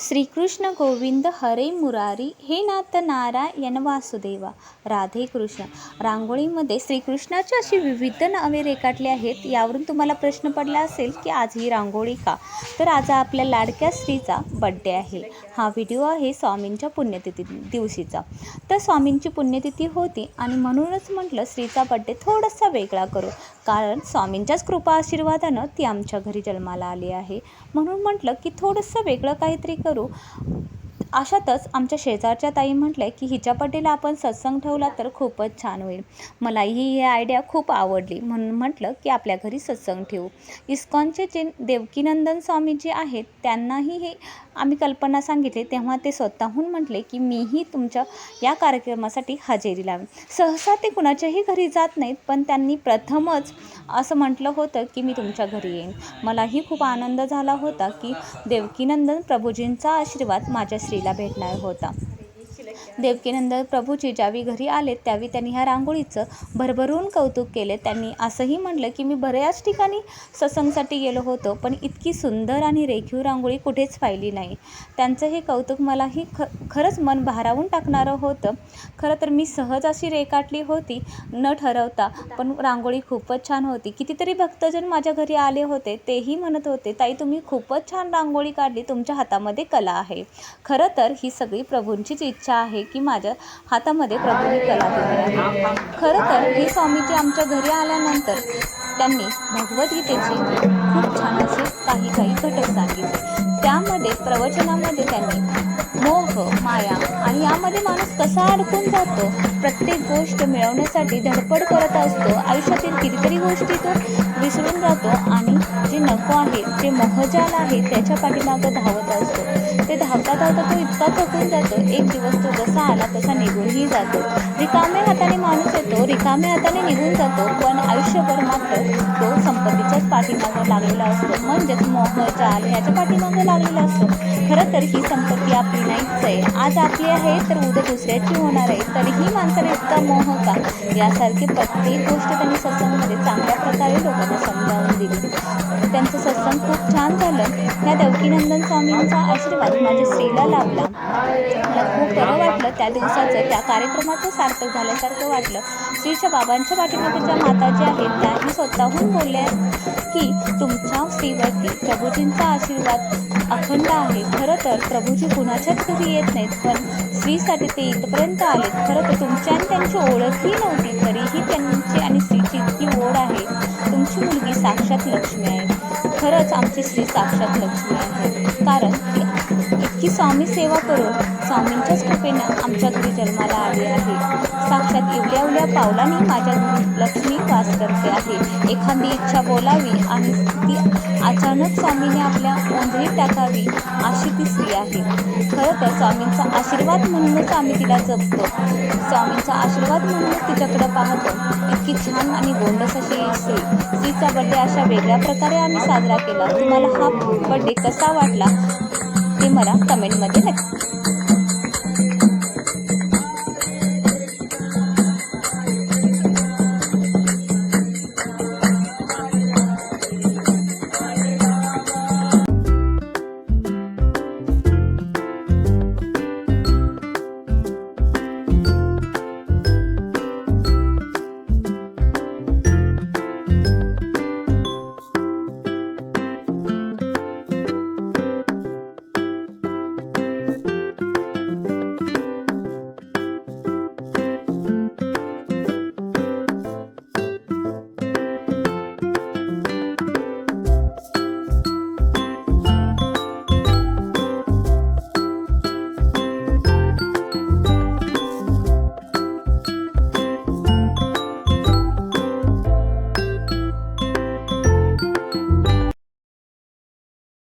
श्रीकृष्ण गोविंद हरे मुरारी हे नाथ नारायण वासुदेवा राधे कृष्ण. रांगोळीमध्ये श्रीकृष्णाची अशी विविध नावे रेखाटली आहेत यावरून तुम्हाला प्रश्न पडला असेल की आज ही रांगोळी का? तर आज आपल्या लाडक्या स्त्रीचा बड्डे आहे. हा व्हिडिओ आहे स्वामींच्या पुण्यतिथी दिवशीचा. तर स्वामींची पुण्यतिथी होती आणि म्हणूनच म्हटलं स्त्रीचा बड्डे थोडासा वेगळा करू. कारण स्वामींच्याच कृपा आशीर्वादानं ती आमच्या घरी जन्माला आली आहे. म्हणून म्हटलं की थोडंसं वेगळं काहीतरी करू अशातच आमच्या शेजारच्या ताई म्हटल्या की हिच्या बड्डेला आपण सत्संग ठेवला तर खूपच छान होईल. मलाही ही आयडिया खूप आवडली. म्हणून म्हटलं की आपल्या घरी सत्संग ठेवू. इस्कॉनचे जे देवकीनंदन स्वामी जे आहेत त्यांनाही हे आम्ही कल्पना सांगितली. तेव्हा ते स्वतःहून म्हटले की मीही तुमच्या या कार्यक्रमासाठी हजेरी लावेन. सहसा ते कुणाच्याही घरी जात नाहीत पण त्यांनी प्रथमच असं म्हटलं होतं की मी तुमच्या घरी येईन. मलाही खूप आनंद झाला होता की देवकीनंदन प्रभूजींचा आशीर्वाद माझ्या श्री स्त्रीला भेटणार होता. देवकीनंदन प्रभूजी ज्यावेळी घरी आले त्यावेळी त्यांनी ह्या रांगोळीचं भरभरून कौतुक केले. त्यांनी असंही म्हटलं की मी बऱ्याच ठिकाणी सत्संगसाठी गेलो होतो पण इतकी सुंदर आणि रेखीव रांगोळी कुठेच पाहिली नाही. त्यांचं हे कौतुक मलाही ख खरंच मन भारावून टाकणारं होतं. खरं तर मी सहज अशी रेखाटली होती न ठरवता पण रांगोळी खूपच छान होती. कितीतरी भक्तजन माझ्या घरी आले होते तेही म्हणत होते ताई तुम्ही खूपच छान रांगोळी काढली तुमच्या हातामध्ये कला आहे. खरं तर ही सगळी प्रभूंचीच इच्छा आहे. की माझ्या हातामध्ये प्रभूंनी कला दिली आहे. खरं तर हे स्वामीजी आमच्या घरी आल्यानंतर त्यांनी भगवद्गीतेचे खूप छान असे काही काही घटक सांगितले. त्यामध्ये प्रवचनामध्ये त्यांनी मोह माया आणि यामध्ये माणूस कसा अडकून जातो? प्रत्येक गोष्ट मिळवण्यासाठी धडपड करत असतो. आयुष्यातील कितीतरी गोष्टी तो विसरून जातो आणि जे नको आहे जे मोहजाल आहे त्याच्या पाठीमागं धावत असतो. ते धावता धावता तो इतका थकून जातो. एक दिवस तो जसा आला तसा निघूनही जातो. रिकाम्या हाताने माणूस येतो रिकाम्या हाताने निघून जातो. पण आयुष्यभर मात्र तो संपत्तीच्याच पाठीमागं लागलेला असतो. म्हणजेच मोह जाल ह्याच्या पाठीमागं लागलेला असतो. खरं तर ही संपत्ती आपली नाहीच आहे. आज आपली आहे तर उद्या दुसऱ्याची होणार आहे. तरीही माणसाने इतका मोह का? यासारखी प्रत्येक गोष्ट त्यांनी सत्संगमध्ये चांगल्या प्रकारे लोकांना समजावून दिली. त्यांचं सत्संग खूप छान झालं. ह्या देवकीनंदन स्वामींचा आशीर्वाद माझ्या स्त्रीला लाभला. मला खूप बरं वाटलं त्या दिवसाचं त्या कार्यक्रमाचं सार्थक झाल्यासारखं वाटलं. श्रीच्या बाबांच्या पाठीमध्ये ज्या माता ज्या आहेत त्याही स्वतःहून बोलल्या की तुमच्या स्त्रीवरती प्रभूजींचा आशीर्वाद अखंड आहे. खरं तर प्रभूजी कुणाच्याच घरी येत नाहीत पण स्त्रीसाठी ते इथपर्यंत आले खरं तर तुमची आणि त्यांची ओळखही नव्हती तरीही त्यांची आणि स्त्रीची इतकी ओढ आहे. तुमची मुलगी साक्षात लक्ष्मी आहे. खरंच आमची स्त्री साक्षात लक्ष्मी आहे. कारण इतकी स्वामी सेवा करून स्वामींच्याच कृपेनं आमच्या घरी जन्माला आली आहे. साक्षात एवढ्या एवढ्या पावलांनी माझ्या घरी लक्ष्मी वास करते आहे. एखादी इच्छा बोलावी आणि ती अचानक स्वामीने आपल्या ओंजळीत टाकावी अशी ती स्त्री आहे. खरं तर स्वामींचा आशीर्वाद म्हणूनच आम्ही तिला जपतो. स्वामींचा आशीर्वाद म्हणूनच तिच्याकडं पाहतो. इतकी छान आणि गोंडस अशी स्त्री. स्त्रीचा बड्डे अशा वेगळ्या प्रकारे आम्ही साजरा केला. तुम्हाला हा बड्डे कसा वाटला? ते मला कमेंटमध्ये नक्की